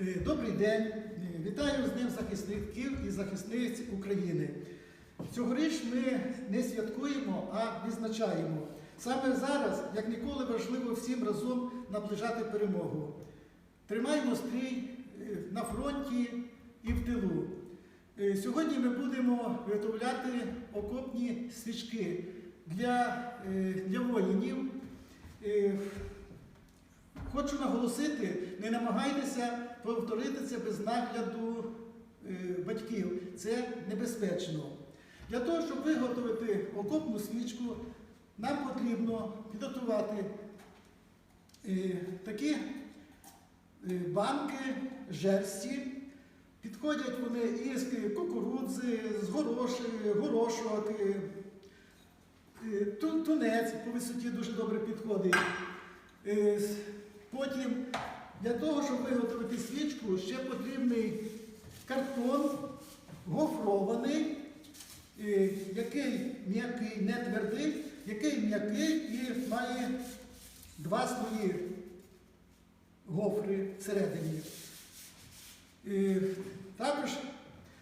Е, Добрий день. Е, Вітаю з Днем захисників і захисниць України. Цьогоріч ми не святкуємо, а відзначаємо. Саме зараз, як ніколи, важливо всім разом наближати перемогу. Тримаємо стрій е, на фронті і в тилу. Сьогодні ми будемо виготовляти окопні свічки для, для воїнів. Хочу наголосити, не намагайтеся повторити це без нагляду е, батьків. Це небезпечно. Для того, щоб виготовити окопну свічку, нам потрібно підготувати е, такі е, банки жерсті. Підходять вони із кукурудзи, з гороші, горошок, ту- тунець по висоті дуже добре підходить. Потім для того, щоб виготовити свічку, ще потрібний картон гофрований, е, який м'який, не твердий, який м'який і має два слої гофри всередині. Е, Також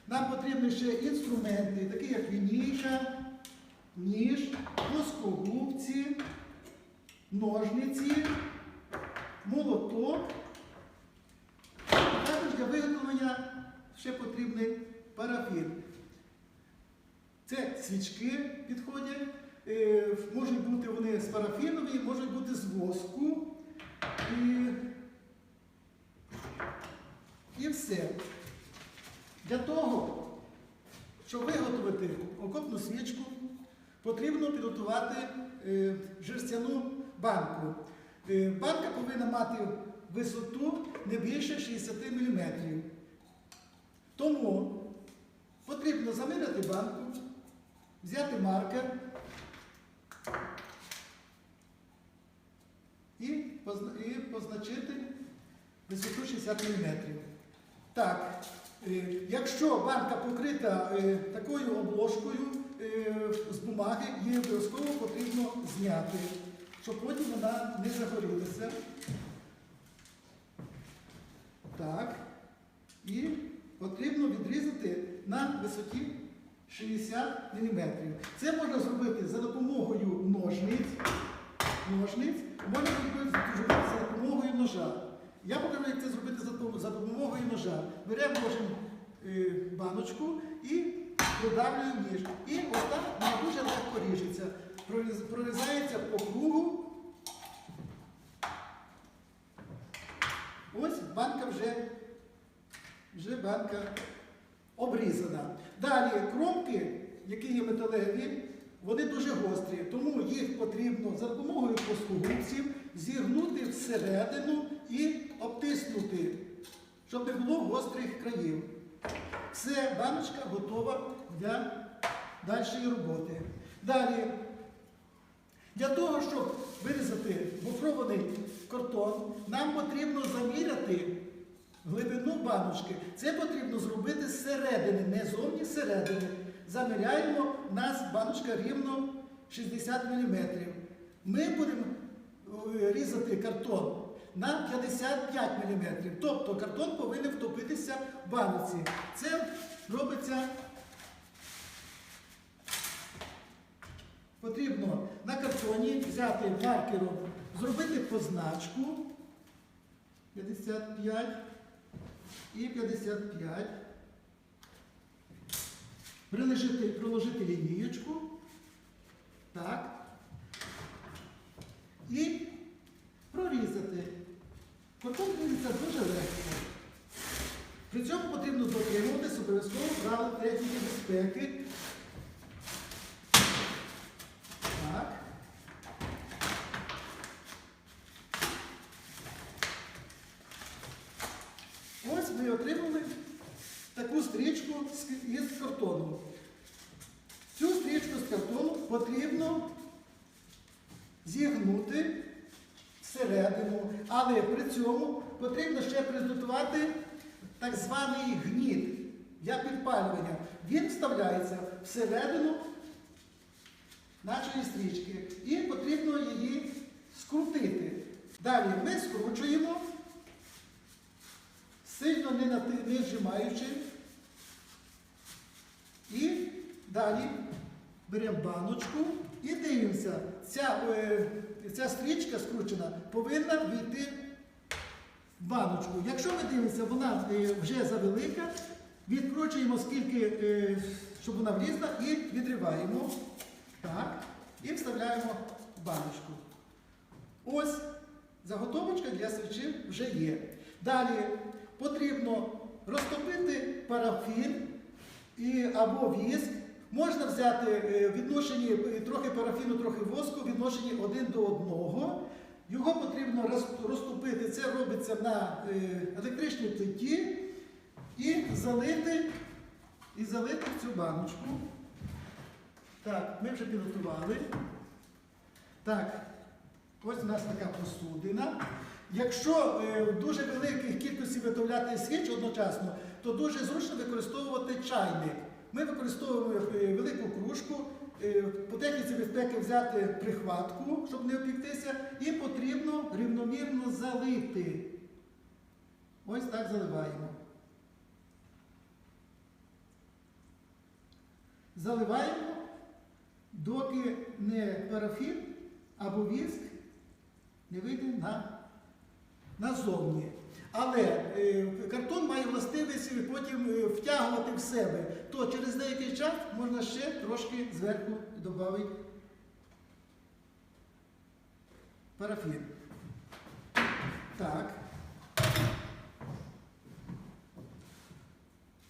нам потрібні ще інструменти, такі як лінійка, ніж, плоскогубці, ножниці, молоток. Також для виготовлення ще потрібний парафін. Це свічки підходять. Е, Можуть бути вони з парафінові, можуть бути з воску. І, і все. Для того, щоб виготовити окопну свічку, потрібно підготувати е, жерстяну банку. Е, банка повинна мати висоту не більше 60 мм. Тому потрібно заміряти банку, взяти маркер і, позначити висоту 60 мм. Так, е, якщо банка покрита е, такою обложкою з бумаги, її обов'язково потрібно зняти, щоб потім вона не загорілася. Так. І потрібно відрізати на висоті 60 мм. Це можна зробити за допомогою ножниць. Ножниць можна зробити за допомогою ножа. Я покажу, як це зробити за допомогою ножа. Беремо кожен е, баночку і продавлюємо ніж. І отак вона дуже легко ріжеться. Проріз- Прорізається по кругу. Ось банка вже, вже банка обрізана. Далі кромки, які є металеві, вони дуже гострі, тому їх потрібно за допомогою плоскогубців зігнути всередину і обтиснути, щоб не було гострих країв. Все, баночка готова для дальшої роботи. Далі, для того, щоб вирізати гофрований картон, нам потрібно заміряти глибину баночки. Це потрібно зробити зсередини, не зовні зсередини. Заміряємо, у нас баночка рівно 60 мм. Ми будемо е, різати картон на 55 мм. Тобто картон повинен втопитися в баноці. Це робиться Потрібно на картоні взяти маркером, зробити позначку 55 і 55. Приложити, приложити лінієчку. Так. І прорізати. Картон різиться дуже легко. При цьому потрібно дотримуватися обов'язково правил техніки безпеки. Так. Ось ми отримали таку стрічку з- із картону. Цю стрічку з картону потрібно зігнути всередину, але при цьому потрібно ще підготувати так званий гніт для підпалювання. Він вставляється всередину нашої стрічки. І потрібно її скрутити. Далі ми скручуємо сильно не, нати- не зжимаючи. І далі беремо баночку і дивимося, ця, е, ця стрічка скручена повинна війти в баночку. Якщо ми дивимося, вона е, вже завелика, відкручуємо скільки, е, щоб вона влізла, і відриваємо. Так, і вставляємо в баночку. Ось заготовочка для свічів вже є. Далі потрібно розтопити парафін і, або віск. Можна взяти е, в відношенні е, трохи парафіну, трохи воску, в відношенні один до одного. Його потрібно роз- розтопити. Це робиться на е, електричній плиті і залити, і залити цю баночку. Так, ми вже підготували. Так, ось у нас така посудина. Якщо в дуже великих кількості виготовляти свіч одночасно, то дуже зручно використовувати чайник. Ми використовуємо е, велику кружку, е, по техніці безпеки взяти прихватку, щоб не опіктися, і потрібно рівномірно залити. Ось так заливаємо. Заливаємо, доки не парафін або віск не вийде на, назовні. Але е, картон має властивість потім е, втягувати в себе, то через деякий час можна ще трошки зверху додати парафін. Так.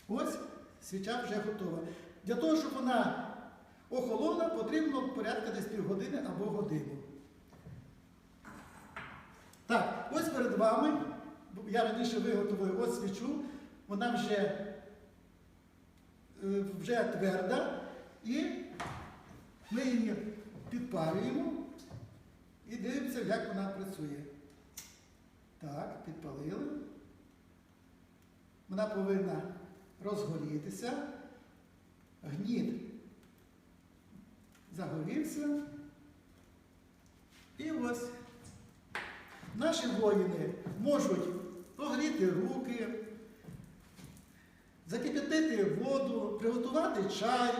Ось свіча вже готова. Для того, щоб вона охолола, потрібно порядка десь півгодини або годину. Так, ось перед вами, я раніше виготовив ось свічу, вона вже, е, вже тверда, і ми її підпалюємо і дивимося, як вона працює. Так, підпалили. Вона повинна розгорітися. Гніт загорівся. І ось наші воїни можуть погріти руки, закип'ятити воду, приготувати чай,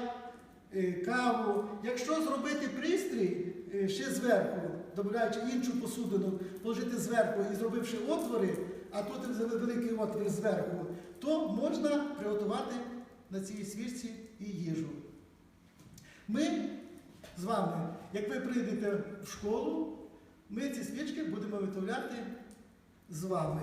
е, каву. Якщо зробити пристрій е, ще зверху, додаючи іншу посудину, положити зверху і зробивши отвори, а тут великий отвір зверху, то можна приготувати на цій свічці і їжу. Ми з вами, як ви прийдете в школу, ми ці свічки будемо виготовляти з вами.